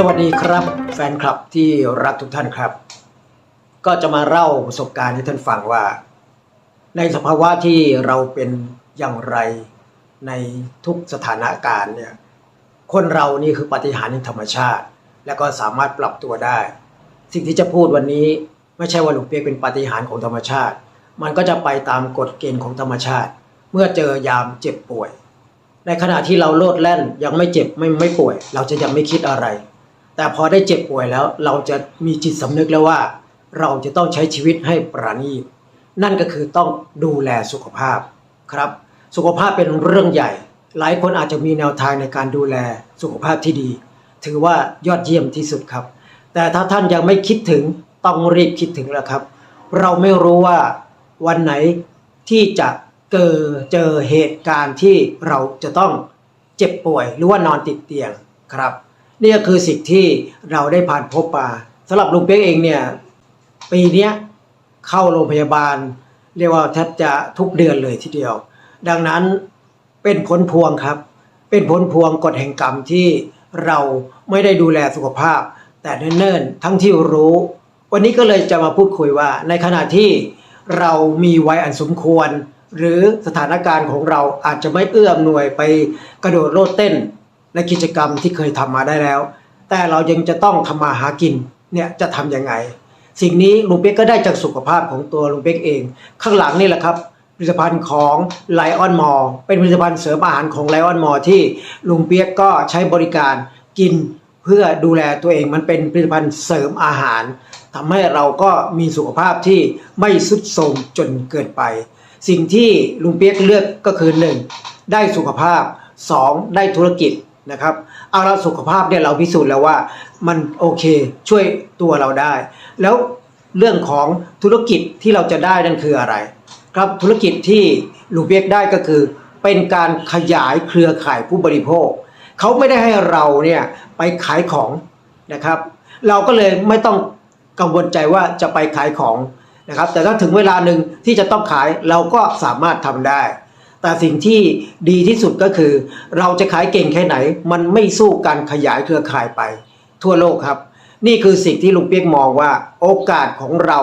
สวัสดีครับ แฟนคลับที่รักทุกท่านครับ ก็จะมาเล่าประสบการณ์ให้ท่านฟังว่า ในสภาวะที่เราเป็นอย่างไรในทุกสถานการณ์เนี่ยคนเรานี่คือปฏิหาริย์แห่งธรรมชาติ และก็สามารถปรับตัวได้ สิ่งที่จะพูดวันนี้ไม่ใช่ว่าหลวงเปียกเป็นปฏิหารของธรรมชาติ มันก็จะไปตามกฎเกณฑ์ของธรรมชาติ เมื่อเจอยามเจ็บป่วย ในขณะที่เราโลดแล่นยังไม่เจ็บไม่ไม่ป่วย เราจะยังไม่คิดอะไร แต่พอได้เจ็บป่วยแล้วเราจะมีจิตสำนึกแล้วว่า เราจะต้องใช้ชีวิตให้ปราณีตนั่นก็คือต้องดูแลสุขภาพครับ สุขภาพเป็นเรื่องใหญ่ หลายคนอาจจะมีแนวทางในการดูแลสุขภาพที่ดี ถือว่ายอดเยี่ยมที่สุดครับ แต่ถ้าท่านยังไม่คิดถึงต้องรีบคิดถึงแล้วครับ เราไม่รู้ว่าวันไหนที่จะเกิดเจอเหตุการณ์ที่เราจะต้องเจ็บป่วยหรือว่านอนติดเตียงครับ นี่ก็คือสิ่งที่เราได้ผ่านพบมาสำหรับลุงเป๊กเองเนี่ยปีนี้เข้าโรงพยาบาล เรียกว่าแทบจะทุกเดือนเลยทีเดียว ดังนั้นเป็นผลพวงครับ เป็นผลพวงกฎแห่งกรรมที่เราไม่ได้ดูแลสุขภาพ แต่เนิ่นๆทั้งที่รู้ วันนี้ก็เลยจะมาพูดคุยว่า ในขณะที่เรามีวัยอันสมควร หรือสถานการณ์ของเราอาจจะไม่เอื้ออำนวยไปกระโดดโลดเต้น ในกิจกรรมที่เคยทำมาได้แล้ว แต่เรายังจะต้องทำมาหากินเนี่ยจะทำยังไง สิ่งนี้ลุงเป๊กก็ได้จากสุขภาพของตัวลุงเป๊กเอง ข้างหลังนี่แหละครับผลิตภัณฑ์ของไลออนมอเป็นผลิตภัณฑ์เสริมอาหารของไลออนมอที่ลุงเปียกก็ใช้บริการกินเพื่อดูแลตัวเองมันเป็นผลิตภัณฑ์เสริมอาหารทำให้เราก็มีสุขภาพที่ไม่สุดโทรมจนเกินไป สิ่งที่ลุงเปียกเลือกก็คือ 1. ได้สุขภาพ 2. ได้ธุรกิจ นะครับ เอาละสุขภาพเนี่ยเราพิสูจน์แล้วว่ามันโอเคช่วยตัวเราได้ แล้วเรื่องของธุรกิจที่เราจะได้นั่นคืออะไร ครับธุรกิจที่ลุงเปียกได้ก็คือ เป็นการขยายเครือข่ายผู้บริโภค เขาไม่ได้ให้เราเนี่ยไปขายของนะครับ เราก็เลยไม่ต้องกังวลใจว่าจะไปขายของนะครับ แต่ถ้าถึงเวลาหนึ่งที่จะต้องขายเราก็สามารถทำได้ แต่สิ่งที่ดีที่สุดก็คือ เราจะขายเก่งแค่ไหน มันไม่สู้การขยายเครือข่ายไป ทั่วโลกครับ นี่คือสิ่งที่ลุงเปียกมองว่าโอกาสของเรา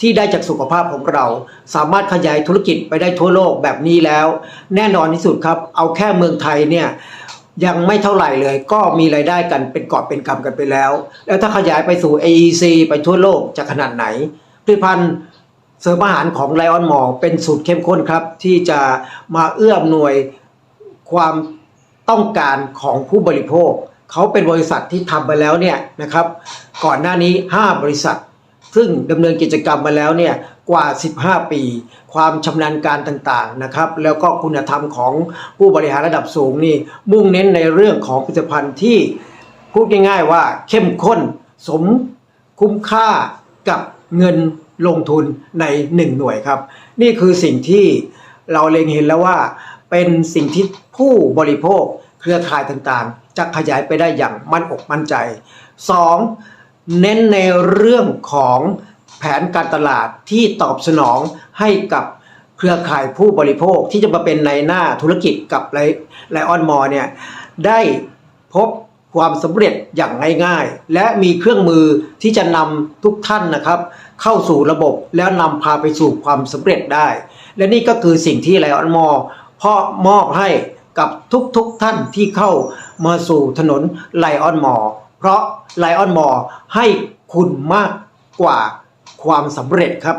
ที่ได้จากสุขภาพของเรา สามารถขยายธุรกิจไปได้ทั่วโลกแบบนี้แล้ว แน่นอนที่สุดครับ เอาแค่เมืองไทยเนี่ยยังไม่เท่าไหร่เลยก็มีรายได้กันเป็นกอบเป็นกำกันไปแล้ว แล้วถ้าขยายไปสู่ AEC ไปทั่วโลกจะขนาดไหนผลิตภัณฑ์ เสริมอาหารของไลออนหมอเป็นสูตรเข้มข้นครับ ที่จะมาเอื้อมหน่วยความต้องการของผู้บริโภค เขาเป็นบริษัทที่ทำไปแล้วเนี่ยนะครับก่อนหน้านี้ 5 บริษัท ซึ่งดำเนินกิจกรรมมาแล้วเนี่ยกว่า 15 ปี ความชำนาญการต่างๆนะครับแล้วก็คุณธรรมของผู้บริหารระดับสูงนี่มุ่งเน้นในเรื่องของผลิตภัณฑ์ที่พูดง่ายๆว่าเข้มข้นสมคุ้มค่ากับ เงินลงทุนในหนึ่งหน่วยครับ นี่คือสิ่งที่เราเล็งเห็นแล้วว่า เป็นสิ่งที่ผู้บริโภคเครือข่ายต่างๆ จะขยายไปได้อย่างมั่นอกมั่นใจ 2. เน้นในเรื่องของแผนการตลาดที่ตอบสนองให้กับเครือข่ายผู้บริโภคที่จะมาเป็นในหน้าธุรกิจกับไลไลออนมอเนี่ยได้พบ ความสำเร็จอย่างง่ายๆ และมีเครื่องมือที่จะนำทุกท่านนะครับ เข้าสู่ระบบแล้วนำพาไปสู่ความสำเร็จได้ และนี่ก็คือสิ่งที่ไลออนมอพ่อมอบให้กับทุกๆทท่านที่เข้ามาสู่ถนนไลออนมอเพราะไลออนมอให้คุณมากกว่าความสำเร็จครับ